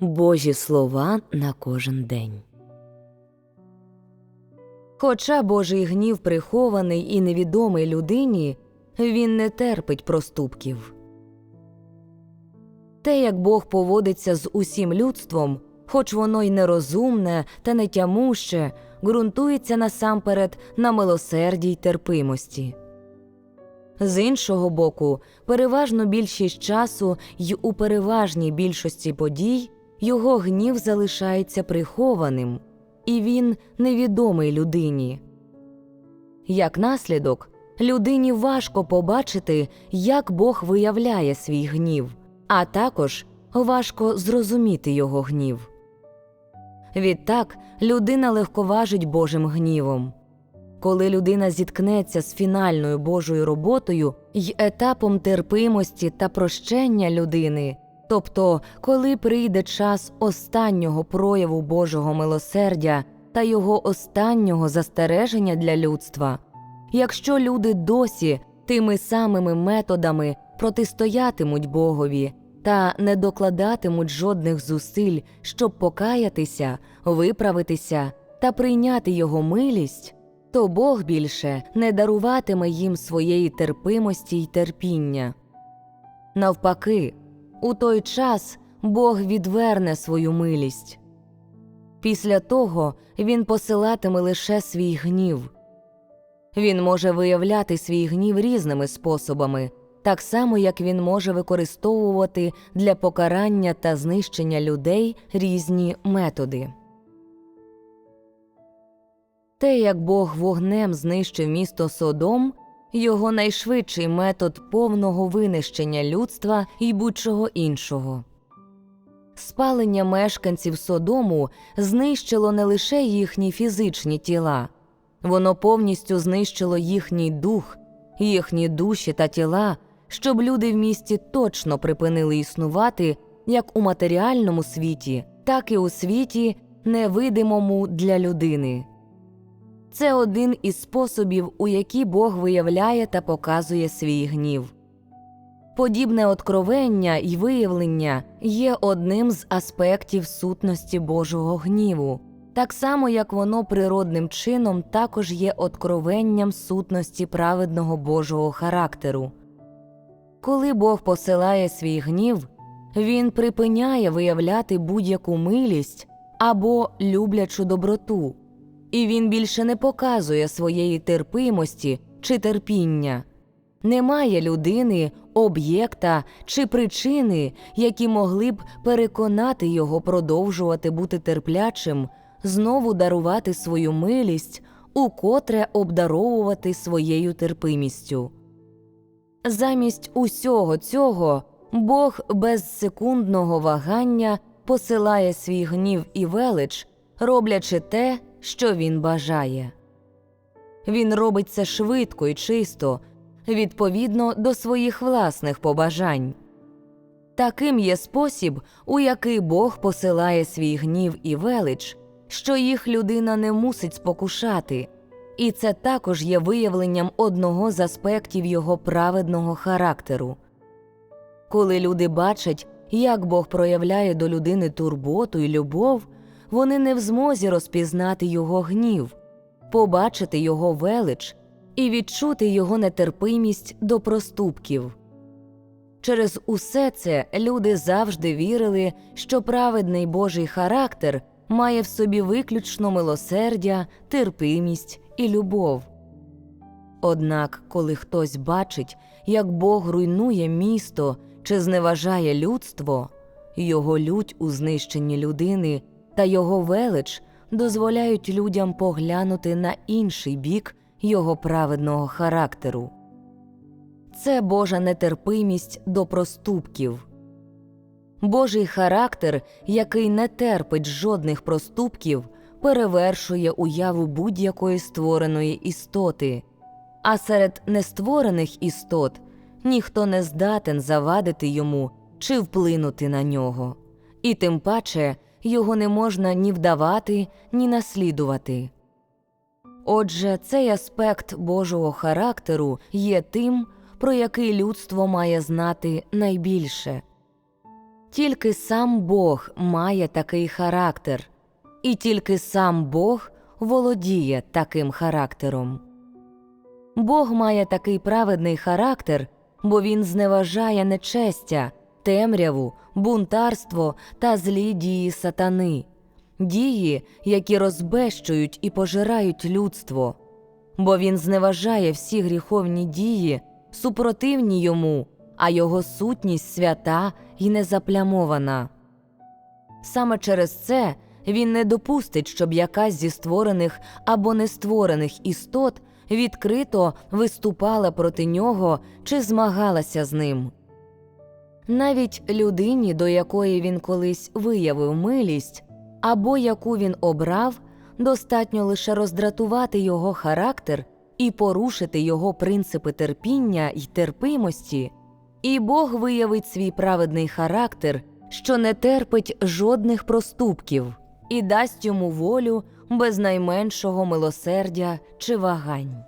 Божі слова на кожен день. Хоча Божий гнів прихований і невідомий людині, він не терпить проступків. Те, як Бог поводиться з усім людством, хоч воно й нерозумне та нетямуще, ґрунтується насамперед на милосерді й терпимості. З іншого боку, переважно більшість часу й у переважній більшості подій його гнів залишається прихованим, і він невідомий людині. Як наслідок, людині важко побачити, як Бог виявляє свій гнів, а також важко зрозуміти його гнів. Відтак людина легковажить Божим гнівом. Коли людина зіткнеться з фінальною Божою роботою й етапом терпимості та прощення людини, тобто коли прийде час останнього прояву Божого милосердя та його останнього застереження для людства, якщо люди досі тими самими методами протистоятимуть Богові та не докладатимуть жодних зусиль, щоб покаятися, виправитися та прийняти його милість, то Бог більше не даруватиме їм своєї терпимості й терпіння. Навпаки, у той час Бог відверне свою милість. Після того він посилатиме лише свій гнів. Він може виявляти свій гнів різними способами, так само як він може використовувати для покарання та знищення людей різні методи. Те, як Бог вогнем знищив місто Содом, його найшвидший метод повного винищення людства і будь-чого іншого. Спалення мешканців Содому знищило не лише їхні фізичні тіла, воно повністю знищило їхній дух, їхні душі та тіла, щоб люди в місті точно припинили існувати як у матеріальному світі, так і у світі, невидимому для людини. Це один із способів, у які Бог виявляє та показує свій гнів. Подібне откровення й виявлення є одним з аспектів сутності Божого гніву, так само як воно природним чином також є откровенням сутності праведного Божого характеру. Коли Бог посилає свій гнів, він припиняє виявляти будь-яку милість або люблячу доброту і він більше не показує своєї терпимості чи терпіння. Немає людини, об'єкта чи причини, які могли б переконати його продовжувати бути терплячим, знову дарувати свою милість, укотре обдаровувати своєю терпимістю. Замість усього цього Бог без секундного вагання посилає свій гнів і велич, роблячи те, що він бажає. Він робить це швидко і чисто, відповідно до своїх власних побажань. Таким є спосіб, у який Бог посилає свій гнів і велич, що їх людина не мусить спокушати, і це також є виявленням одного з аспектів його праведного характеру. Коли люди бачать, як Бог проявляє до людини турботу і любов, вони не в змозі розпізнати його гнів, побачити його велич і відчути його нетерпимість до проступків. Через усе це люди завжди вірили, що праведний Божий характер має в собі виключно милосердя, терпимість і любов. Однак, коли хтось бачить, як Бог руйнує місто чи зневажає людство, його лють у знищенні людини та його велич дозволяють людям поглянути на інший бік його праведного характеру. Це Божа нетерпимість до проступків. Божий характер, який не терпить жодних проступків, перевершує уяву будь-якої створеної істоти, а серед нестворених істот ніхто не здатен завадити йому чи вплинути на нього, і тим паче його не можна ні вдавати, ні наслідувати. Отже, цей аспект Божого характеру є тим, про який людство має знати найбільше. Тільки сам Бог має такий характер, і тільки сам Бог володіє таким характером. Бог має такий праведний характер, бо він зневажає нечестя, темряву, бунтарство та злі дії сатани, дії, які розбещують і пожирають людство, бо він зневажає всі гріховні дії, супротивні йому, а його сутність свята і незаплямована. Саме через це він не допустить, щоб якась зі створених або нестворених істот відкрито виступала проти нього чи змагалася з ним. Навіть людині, до якої він колись виявив милість, або яку він обрав, достатньо лише роздратувати його характер і порушити його принципи терпіння й терпимості, і Бог виявить свій праведний характер, що не терпить жодних проступків, і дасть йому волю без найменшого милосердя чи вагань.